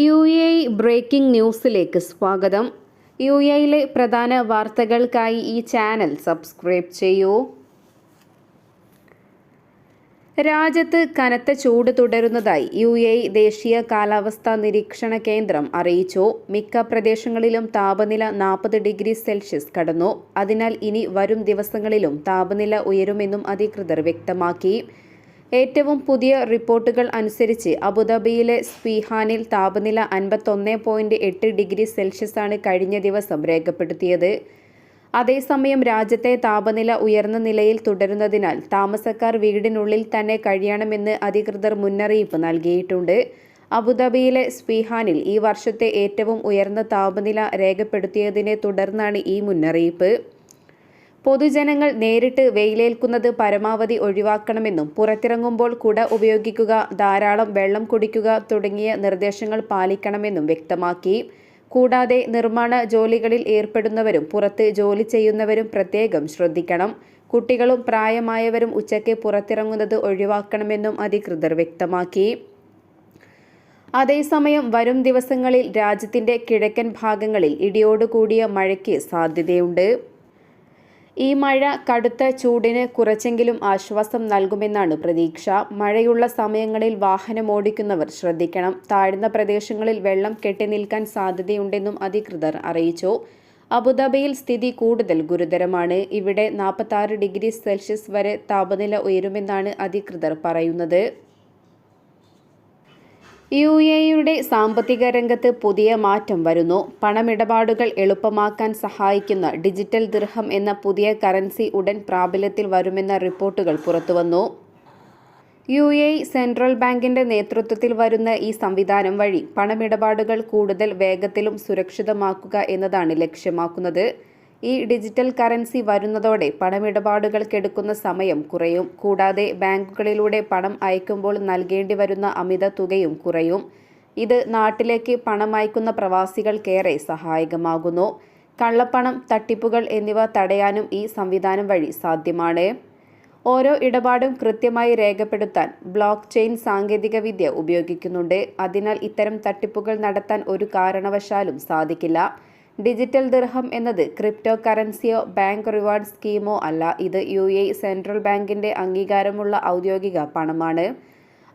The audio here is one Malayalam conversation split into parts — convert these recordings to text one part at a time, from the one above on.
യു എ ബ്രേക്കിംഗ് ന്യൂസിലേക്ക് സ്വാഗതം. യു എയിലെ പ്രധാന വാർത്തകൾക്കായി ഈ ചാനൽ സബ്സ്ക്രൈബ് ചെയ്യൂ. രാജ്യത്ത് കനത്ത ചൂട് തുടരുന്നതായി യു എ ദേശീയ കാലാവസ്ഥാ നിരീക്ഷണ കേന്ദ്രം അറിയിച്ചു. മിക്ക പ്രദേശങ്ങളിലും താപനില നാൽപ്പത് ഡിഗ്രി സെൽഷ്യസ് കടന്നു. അതിനാൽ ഇനി വരും ദിവസങ്ങളിലും താപനില ഉയരുമെന്നും അധികൃതർ വ്യക്തമാക്കി. ഏറ്റവും പുതിയ റിപ്പോർട്ടുകൾ അനുസരിച്ച് അബുദാബിയിലെ സ്പീഹാനിൽ താപനില അൻപത്തൊന്ന് പോയിന്റ് എട്ട് ഡിഗ്രി സെൽഷ്യസാണ് കഴിഞ്ഞ ദിവസം രേഖപ്പെടുത്തിയത്. അതേസമയം രാജ്യത്തെ താപനില ഉയർന്ന നിലയിൽ തുടരുന്നതിനാൽ താമസക്കാർ വീടിനുള്ളിൽ തന്നെ കഴിയണമെന്ന് അധികൃതർ മുന്നറിയിപ്പ് നൽകിയിട്ടുണ്ട്. അബുദാബിയിലെ സ്പീഹാനിൽ ഈ വർഷത്തെ ഏറ്റവും ഉയർന്ന താപനില രേഖപ്പെടുത്തിയതിനെ തുടർന്നാണ് ഈ മുന്നറിയിപ്പ്. പൊതുജനങ്ങൾ നേരിട്ട് വെയിലേൽക്കുന്നത് പരമാവധി ഒഴിവാക്കണമെന്നും പുറത്തിറങ്ങുമ്പോൾ കുട ഉപയോഗിക്കുക ധാരാളം വെള്ളം കുടിക്കുക തുടങ്ങിയ നിർദ്ദേശങ്ങൾ പാലിക്കണമെന്നും വ്യക്തമാക്കി. കൂടാതെ നിർമ്മാണ ജോലികളിൽ ഏർപ്പെടുന്നവരും പുറത്ത് ജോലി ചെയ്യുന്നവരും പ്രത്യേകം ശ്രദ്ധിക്കണം. കുട്ടികളും പ്രായമായവരും ഉച്ചയ്ക്ക് പുറത്തിറങ്ങുന്നത് ഒഴിവാക്കണമെന്നും അധികൃതർ വ്യക്തമാക്കി. അതേസമയം വരും ദിവസങ്ങളിൽ രാജ്യത്തിന്റെ കിഴക്കൻ ഭാഗങ്ങളിൽ ഇടിയോടുകൂടിയ മഴയ്ക്ക് സാധ്യതയുണ്ട്. ഈ മഴ കടുത്ത ചൂടിന് കുറച്ചെങ്കിലും ആശ്വാസം നൽകുമെന്നാണ് പ്രതീക്ഷ. മഴയുള്ള സമയങ്ങളിൽ വാഹനം ഓടിക്കുന്നവർ ശ്രദ്ധിക്കണം. താഴ്ന്ന പ്രദേശങ്ങളിൽ വെള്ളം കെട്ടിനിൽക്കാൻ സാധ്യതയുണ്ടെന്നും അധികൃതർ അറിയിച്ചു. അബുദാബിയിൽ സ്ഥിതി കൂടുതൽ ഗുരുതരമാണ്. ഇവിടെ നാൽപ്പത്തി ഡിഗ്രി സെൽഷ്യസ് വരെ താപനില ഉയരുമെന്നാണ് അധികൃതർ പറയുന്നത്. യു എയുടെ സാമ്പത്തിക രംഗത്ത് പുതിയ മാറ്റം വരുന്നു. പണമിടപാടുകൾ എളുപ്പമാക്കാൻ സഹായിക്കുന്ന ഡിജിറ്റൽ ദൃഹം എന്ന പുതിയ കറൻസി ഉടൻ പ്രാബല്യത്തിൽ വരുമെന്ന റിപ്പോർട്ടുകൾ പുറത്തുവന്നു. യു എ സെൻട്രൽ ബാങ്കിന്റെ നേതൃത്വത്തിൽ വരുന്ന ഈ സംവിധാനം വഴി പണമിടപാടുകൾ കൂടുതൽ വേഗത്തിലും സുരക്ഷിതമാക്കുക എന്നതാണ് ലക്ഷ്യമാക്കുന്നത്. ഈ ഡിജിറ്റൽ കറൻസി വരുന്നതോടെ പണമിടപാടുകൾക്കെടുക്കുന്ന സമയം കുറയും. കൂടാതെ ബാങ്കുകളിലൂടെ പണം അയക്കുമ്പോൾ നൽകേണ്ടി വരുന്ന അമിത തുകയും കുറയും. ഇത് നാട്ടിലേക്ക് പണം അയക്കുന്ന പ്രവാസികൾക്കേറെ സഹായകമാകുന്നു. കള്ളപ്പണം തട്ടിപ്പുകൾ എന്നിവ തടയാനും ഈ സംവിധാനം വഴി സാധ്യമാണ്. ഓരോ ഇടപാടും കൃത്യമായി രേഖപ്പെടുത്താൻ ബ്ലോക്ക് ചെയിൻ സാങ്കേതികവിദ്യ ഉപയോഗിക്കുന്നുണ്ട്. അതിനാൽ ഇത്തരം തട്ടിപ്പുകൾ നടത്താൻ ഒരു കാരണവശാലും സാധിക്കില്ല. ഡിജിറ്റൽ ദിർഹം എന്നത് ക്രിപ്റ്റോ കറൻസിയോ ബാങ്ക് റിവാർഡ് സ്കീമോ അല്ല. ഇത് യു എ സെൻട്രൽ ബാങ്കിന്റെ അംഗീകാരമുള്ള ഔദ്യോഗിക പണമാണ്.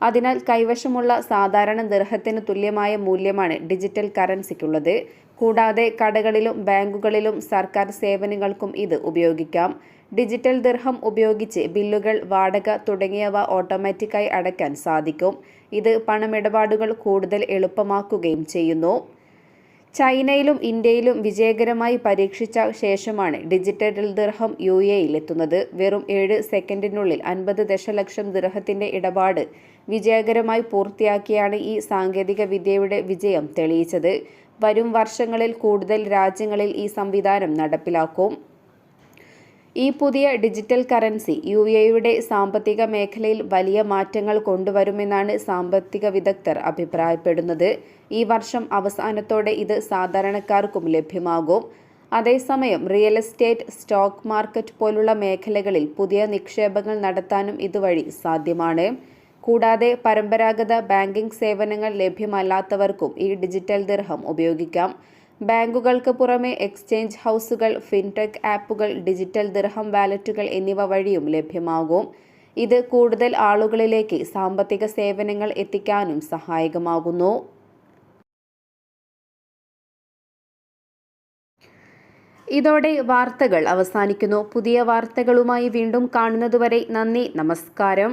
അതിനാൽ കൈവശമുള്ള സാധാരണ ദിർഹത്തിന് തുല്യമായ മൂല്യമാണ് ഡിജിറ്റൽ കറൻസിക്കുള്ളത്. കൂടാതെ കടകളിലും ബാങ്കുകളിലും സർക്കാർ സേവനങ്ങൾക്കും ഇത് ഉപയോഗിക്കാം. ഡിജിറ്റൽ ദിർഹം ഉപയോഗിച്ച് ബില്ലുകൾ വാടക തുടങ്ങിയവ ഓട്ടോമാറ്റിക്കായി അടയ്ക്കാൻ സാധിക്കും. ഇത് പണമിടപാടുകൾ കൂടുതൽ എളുപ്പമാക്കുകയും ചെയ്യുന്നു. ചൈനയിലും ഇന്ത്യയിലും വിജയകരമായി പരീക്ഷിച്ച ശേഷമാണ് ഡിജിറ്റൽ ദിർഹം യു എയിലെത്തുന്നത് വെറും ഏഴ് സെക്കൻഡിനുള്ളിൽ അൻപത് ദശലക്ഷം ദിർഹത്തിന്റെ ഇടപാട് വിജയകരമായി പൂർത്തിയാക്കിയാണ് ഈ സാങ്കേതിക വിദ്യയുടെ വിജയം തെളിയിച്ചത്. വരും വർഷങ്ങളിൽ കൂടുതൽ രാജ്യങ്ങളിൽ ഈ സംവിധാനം നടപ്പിലാക്കും. ഈ പുതിയ ഡിജിറ്റൽ കറൻസി യു എയുടെ സാമ്പത്തിക മേഖലയിൽ വലിയ മാറ്റങ്ങൾ കൊണ്ടുവരുമെന്നാണ് സാമ്പത്തിക വിദഗ്ധർ അഭിപ്രായപ്പെടുന്നത്. ഈ വർഷം അവസാനത്തോടെ ഇത് സാധാരണക്കാർക്കും ലഭ്യമാകും. അതേസമയം റിയൽ എസ്റ്റേറ്റ് സ്റ്റോക്ക് മാർക്കറ്റ് പോലുള്ള മേഖലകളിൽ പുതിയ നിക്ഷേപങ്ങൾ നടത്താനും ഇതുവഴി സാധ്യമാണ്. കൂടാതെ പരമ്പരാഗത ബാങ്കിംഗ് സേവനങ്ങൾ ലഭ്യമല്ലാത്തവർക്കും ഈ ഡിജിറ്റൽ ദിർഹം ഉപയോഗിക്കാം. ബാങ്കുകൾക്ക് പുറമെ എക്സ്ചേഞ്ച് ഹൗസുകൾ ഫിൻടെക് ആപ്പുകൾ ഡിജിറ്റൽ ദിർഹം വാലറ്റുകൾ എന്നിവ വഴിയും ലഭ്യമാകും. ഇത് കൂടുതൽ ആളുകളിലേക്ക് സാമ്പത്തിക സേവനങ്ങൾ എത്തിക്കാനും സഹായകമാകുന്നു. ഇതോടെ വാർത്തകൾ അവസാനിക്കുന്നു. പുതിയ വാർത്തകളുമായി വീണ്ടും കാണുന്നതുവരെ നന്ദി നമസ്കാരം.